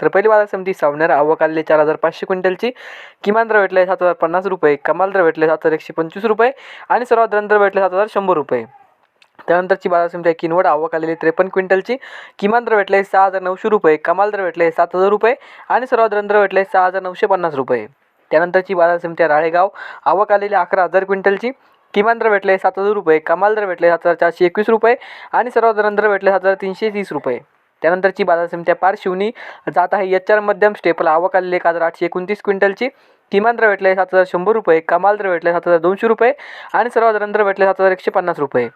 तर पहिली बाजार समिती सावनेर आवक आलेली चार हजार पाचशे क्विंटलची. किमान दर भेटले सात हजार पन्नास रुपये कमाल दर भेटले सात हजार एकशे पंचवीस रुपये आणि सर्वात दर भेटले सात हजार शंभर रुपये. त्यानंतरची बाजार समिती आहे किनवड आवक आलेली त्रेपन्न क्विंटलची. किमान दर भेटले सहा हजार नऊशे रुपये कमाल दर भेटले सात हजार रुपये आणि सर्वात दर भेटले सहा हजार नऊशे पन्नास रुपये. त्यानंतरची बाजार समिती आहे राळेगाव आवक आलेली अकरा हजार क्विंटलची. किमान दर भेटले सात हजार रुपये कमाल दर भेटले सात हजार चारशे एकवीस रुपये आणि सर्वात दर भेटले सात हजार तीनशे तीस रुपये. त्यानंतरची बाजार समिती पार शिवनी जात आहे. एच आर मध्यम स्टेपल आवक आलेली एक हजार आठशे एकोणतीस क्विंटलची. किमान दर भेटले सात हजार शंभर रुपये कमाल दर भेटले सात हजार दोनशे रुपये आणि सर्वात दरांतर भेटले सात हजार एकशे पन्नास रुपये.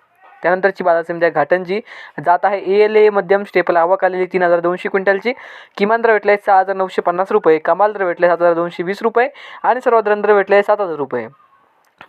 त्यानंतरची बाजार समित्या घाटंजी जात आहे. ए एल ए मध्यम स्टेपल आवक आलेली तीन हजार दोनशे क्विंटलची. किमान दर भेटले सहा हजार नऊशे पन्नास रुपये कमाल दर भेटले सात हजार दोनशे वीस रुपये आणि सर्वात दरांतर भेटले सात हजार रुपये.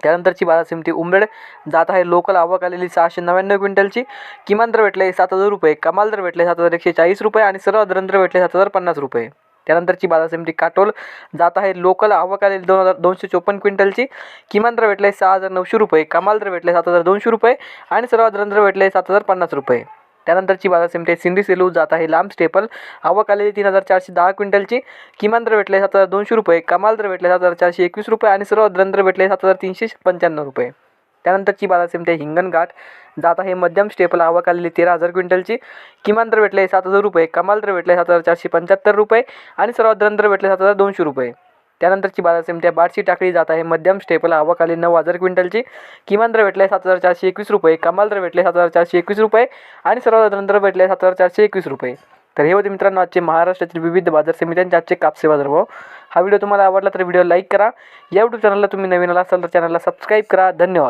त्यानंतरची बाजार समिती उमरेड जात आहे लोकल आवक आलेली सहाशे नव्याण्णव क्विंटलची. किमान दर भेटले सात हजार रुपये कमाल दर भेटले सात हजार एकशे चाळीस रुपये आणि सर्व दर भेटले सात हजार पन्नास रुपये. त्यानंतरची बाजार समिती काटोल. जात आहे लोकल आवक आलेली दोन हजार दोनशे चोपन्न क्विंटलची. किमान दर भेटले सहा हजार नऊशे रुपये कमाल दर भेटले सात हजार दोनशे रुपये आणि सर्व दर भेटले सात हजार पन्नास रुपये. त्यानंतरची बाजार समिती आहे सिंधी सेलू जात आहे. लांब स्टेपल. आवक आलेली तीन हजार चारशे दहा क्विंटलची. किमान दर भेटले सात हजार दोनशे रुपये. कमाल दर भेटले सात हजार चारशे एकवीस रुपये आणि सर्व दर भेटले सात हजार तीनशे पंच्याण्णव रुपये. त्यानंतरची बाजार समिती आहे हिंगणघाट जात आहे. मध्यम स्टेपल आवक आलेली तेरा हजार क्विंटलची. किमान दर भेटले सात हजार रुपये. कमाल दर भेटले सात हजार चारशे पंच्याहत्तर रुपये आणि सर्वात दर भेटले सात हजार दोनशे रुपये. त्यानंतरची बाजार समिती बाटशी टाकली टाकळी जात आहे. मध्यम स्टेपल आवक नऊ हजार क्विंटलची. किमान दर भेटले सात हजार चारशे एकवीस रुपये. कमाल दर भेटले सात हजार चारशे एकवीस रुपये. आणि सर्वात दर भेटले सात हजार चारशे एकवीस रुपये. तर हे होते मित्रांनो आजचे महाराष्ट्रातील विविध बाजार समित्यांचे आजचे कापसे बाजारभाव हा व्हिडिओ तुम्हाला आवडला तर व्हिडिओ लाईक करा. या यूट्यूब चॅनलला तुम्ही नवीन आला असाल तर चॅनलला सबस्क्राईब करा. धन्यवाद.